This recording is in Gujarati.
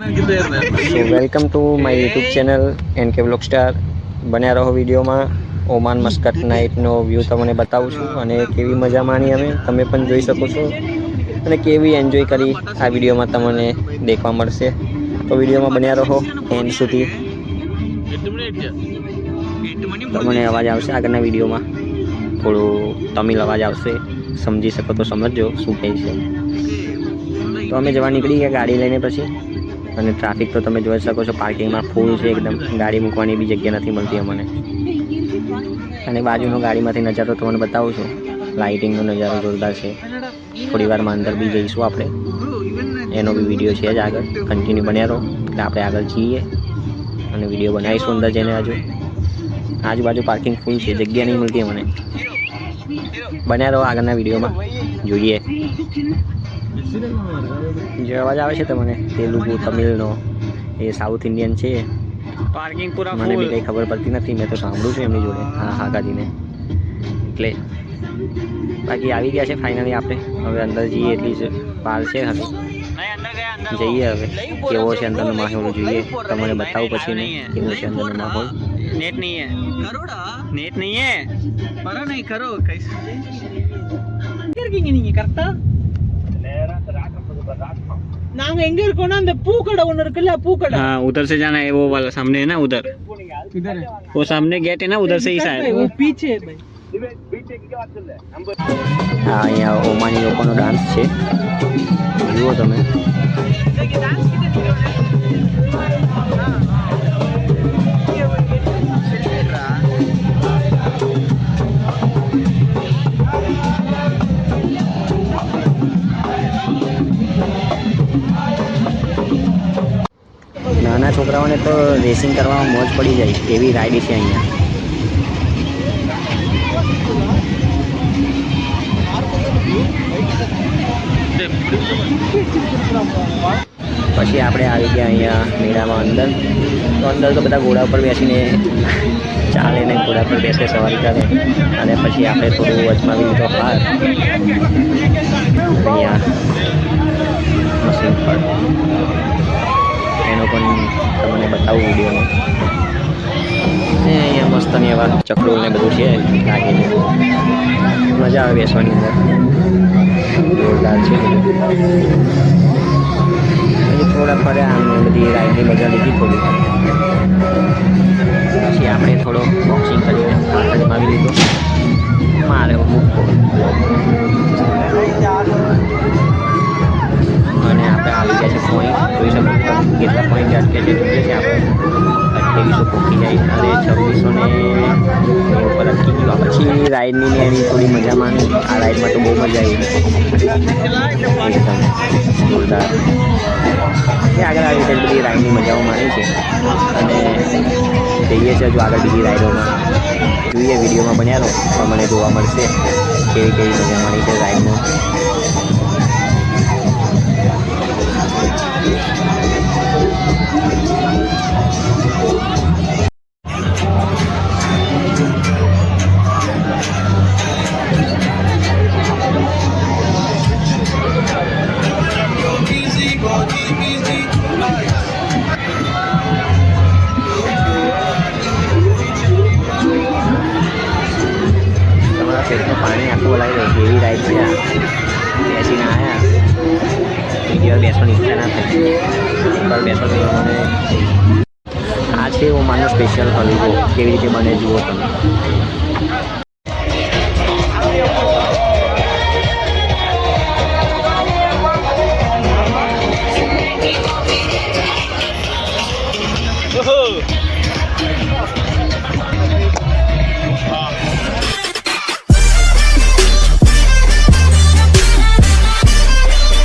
So welcome to my YouTube channel N K block star બન્યા રહો વિડીયોમાં. ઓમાન મસ્કટ નાઇટનો વ્યૂ તમને બતાવું છું અને કેવી મજા માણી અમે તમે પણ જોઈ શકો છો. અને કેવી એન્જોય કરી આ વિડીયોમાં તમને દેખવા મળશે. તો વિડીયોમાં બન્યા રહો એન્ડ સુધી. તમને અવાજ આવશે આગળના વિડીયોમાં. થોડું તમિલ અવાજ આવશે. સમજી શકો તો સમજજો શું કહે છે. તો અમે જવા નીકળી ગયા ગાડી લઈને પછી. અને ટ્રાફિક તો તમે જોઈ શકો છો પાર્કિંગમાં ફૂલ છે, એકદમ ગાડી મૂકવાની બી જગ્યા નથી મળતી અમને. અને બાજુનો ગાડીમાંથી નજારો તમને બતાવું છું. લાઇટિંગનો નજારો જોરદાર છે. થોડી વારમાં અંદર બી જઈશું આપણે. એનો બી વીડિયો છે જ આગળ. કન્ટિન્યુ બન્યા રહો. એટલે આપણે આગળ જઈએ અને વીડિયો બનાવીશું અંદર જઈને હજુ. આજુબાજુ પાર્કિંગ ફૂલ છે. જગ્યા નહીં મળતી મને બન્યા રહો આગળના વિડીયોમાં. જોઈએ. જે અવાજ આવે છે તમને તેલુગુ તમિલનો એ સાઉથ ઇન્ડિયન છે. પાર્કિંગ પૂરા મને બી કંઈ ખબર પડતી નથી મેં તો સાંભળ્યું છે એમની જોડે. હા હા કાઢીને એટલે બાકી આવી ગયા છે ફાઇનલી આપણે. હવે અંદર જઈએ એટલી જ પાર છે. હવે નહીં અંદર ગયા અંદર જઈએ હવે કેવો છે અંદરનો માહોલ જોઈએ તમને બતાવું પછી ને કેવું છે અંદરનો માહોલ नेट नहीं है नेट नहीं है परा नहीं करो कैसे இருக்கீங்க நீங்க கரெக்டா நாங்க எங்க இருக்கோம்னா அந்த பூக்கடை ஒண்ணு இருக்குல்ல பூக்கடை हाँ उधर से जाना है वो वाला सामने है ना उधर इधर है वो सामने गेट है ना उधर से ही वो शायद पीछे है भाई આ અહીંયા ઓમાની લોકોનો ડાન્સ છે જુઓ તમે નાના છોકરાઓને તો રેસિંગ કરવામાં મોજ પડી જાય એવી રાઈડ છે અહીંયા. પછી આપણે આવી ગયા અહીંયા મેળામાં અંદર. તો અંદર તો બધા ઘોડા ઉપર બેસીને ચાલે ને ઘોડા પર બેસે સવારી કરે. અને પછી આપણે થોડું અજમાવી લીધો હાર. અહીંયા મશીન પર. એનો પણ તમને બતાવું વિડીયોમાં. ને અહીંયા મસ્ત ને એવા ચકડોલ ને બધું છે લાગેલું મજા આવે બેસવાની અંદર. જોરદાર છે. પછી થોડા ફર્યા આમ બધી રાઈડની મજા લીધી થોડી. પછી આપણે થોડો બોક્સિંગ કરીને હાથ માગી લીધો. મારે મૂકો અને આપણે આવી ગયા છે પોઈન્ટ જોઈ શકો કેટલા પોઈન્ટ અટકે છે આપણે. અઠ્યાવીસો પોકી જાય અરે છવ્વીસો ને ઉપર અટકી ગયો પછી રાઈડની ને એની થોડી મજા માણી. આ રાઈડમાં તો બહુ મજા આવી. જોરદાર. આગળ આવી રીતે બધી રાઈડની મજાઓ માણી છે. અને જઈએ છે હજુ આગળ બીજી રાઈડોમાં. જોઈએ વિડીયોમાં બન્યા રહો. મને જોવા મળશે કેવી કેવી મજા માણી છે રાઈડમાં. એવી રાઈડ છે બેસીને આવ્યા ઈચ્છા થઈ પર બેસવાની મને આ છે ઓમાનનો સ્પેશિયલ હલવો કેવી રીતે બને જુઓ તમે.